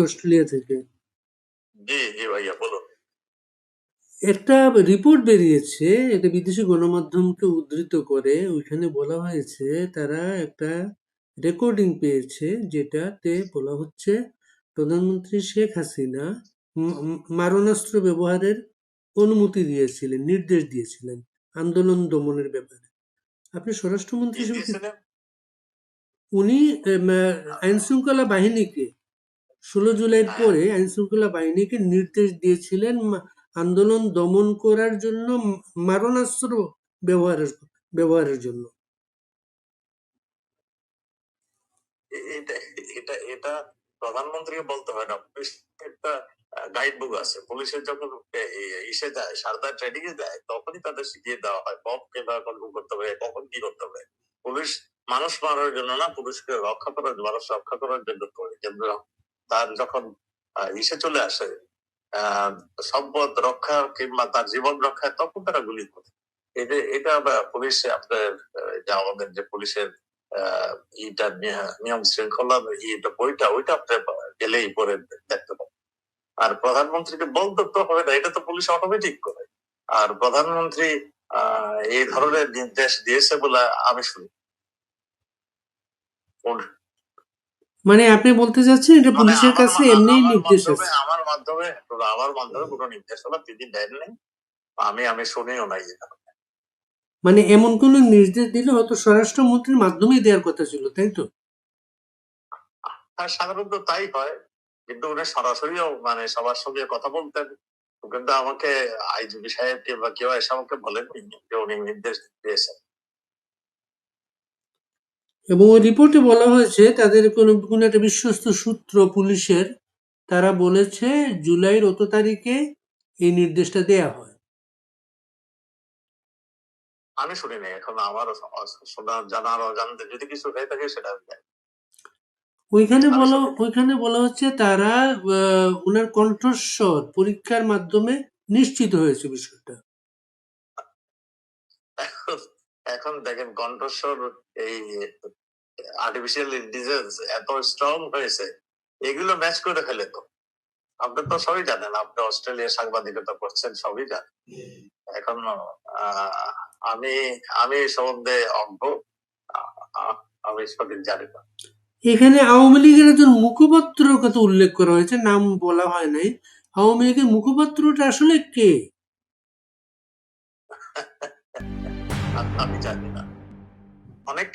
Australia থেকে। জি জি ভাইয়া বলুন। একটা রিপোর্ট বেরিয়েছে এটা বিদেশি গণমাধ্যমকে উদ্ধৃত করে। ওইখানে বলা হয়েছে তারা একটা রেকর্ডিং পেয়েছে যেটাতে বলা হচ্ছে প্রধানমন্ত্রী শেখ হাসিনা মারণাস্ত্র ব্যবহারের অনুমতি দিয়েছিলেন নির্দেশ দিয়েছিলেন আন্দোলন দমনের ব্যাপারে। আপনি স্বরাষ্ট্রমন্ত্রী হিসেবে উনি আইন শৃঙ্খলা বাহিনীকে ষোলো জুলাইয়ের। পরে আইন শৃঙ্খলা বাহিনীকে নির্দেশ দিয়েছিলেন আন্দোলন দমন করার জন্য মারণাস্ত্র ব্যবহারের ব্যবহারের জন্য এটা এটা প্রধানমন্ত্রীকে বলতে হয় না একটা আছে পুলিশের যখন ইসে যায়, সারদা ট্রেনিং এ যায়, তখনই তাদের শিখিয়ে দেওয়া হয় বম কীভাবে কন্ট্রোল করতে হবে, কখন কি করতে হবে পুলিশ মানুষ মারার জন্য না, পুলিশকে রক্ষা করার, মানুষ রক্ষা করার জন্য করে, কিন্তু তার যখন ইসে চলে আসে সম্পদ রক্ষা কিংবা তার জীবন রক্ষা, তখন তারা গুলি করে। এটা এটা পুলিশে আপনার যে আমাদের যে পুলিশের ইটা নিয়ম শৃঙ্খলা ইটা বইটা ওইটা আপনি গেলেই পরে দেখতে পাবেন। আর প্রধানমন্ত্রীকে বলতে তো হবে না, এটা তো পুলিশ অটোমেটিক করে। আর প্রধানমন্ত্রী এই ধরনের নির্দেশ দিয়েছে বলে আমি শুনি। মানে আপনি বলতে চাচ্ছেন এটা মানে পুলিশের কাছে মা- এমনিই আমার নির্দেশ আছে? আমার মাধ্যমে আমার মাধ্যমে কোনো নির্দেশনা তিনি দেননি আমি আমি শুনেও নাই মানে এমন কোন নির্দেশ দিলে হয়তো স্বরাষ্ট্রমন্ত্রীর মাধ্যমেই দেওয়ার কথা ছিল তাই তো? আর সাধারণত তাই হয়। কিন্তু উনি সরাসরিও মানে সবার সঙ্গে কথা বলতেন। কিন্তু আমাকে আইজিবি সাহেব কিংবা কেউ এসে আমাকে বলেননি যে উনি নির্দেশ দিয়েছেন। এবং ওই রিপোর্টে বলা হয়েছে তাদের কোনো কোনো একটা বিশ্বস্ত সূত্র পুলিশের তারা বলেছে জুলাইয়ের অত তারিখে এই নির্দেশটা দেয়া হয়। আমি শুনিনি এখন আমার শোনা জানার অজান্তে যদি কিছু হয়ে থাকে সেটা ওইখানে বলা ওইখানে বলা হচ্ছে তারা ওনার কণ্ঠস্বর পরীক্ষার মাধ্যমে নিশ্চিত হয়েছে বিষয়টা। এখন দেখেন কণ্ঠস্বর এই আর্টিফিশিয়াল ইন্টেলিজেন্স এত স্ট্রং হয়েছে এগুলো ম্যাচ করে ফেলে তো। আপনি তো সবই জানেন আপনি অস্ট্রেলিয়া সাংবাদিকতা করছেন সবই জানেন। এখন আমি আমি সম্বন্ধে অজ্ঞ আমি সঠিক জানি না। এখানে আওয়ামী লীগের একজন মুখপাত্রের কথা উল্লেখ করা হয়েছে নাম বলা হয় নাই। আওয়ামী লীগের মুখপাত্রটা আসলে কে? আমি জানি না। অনেক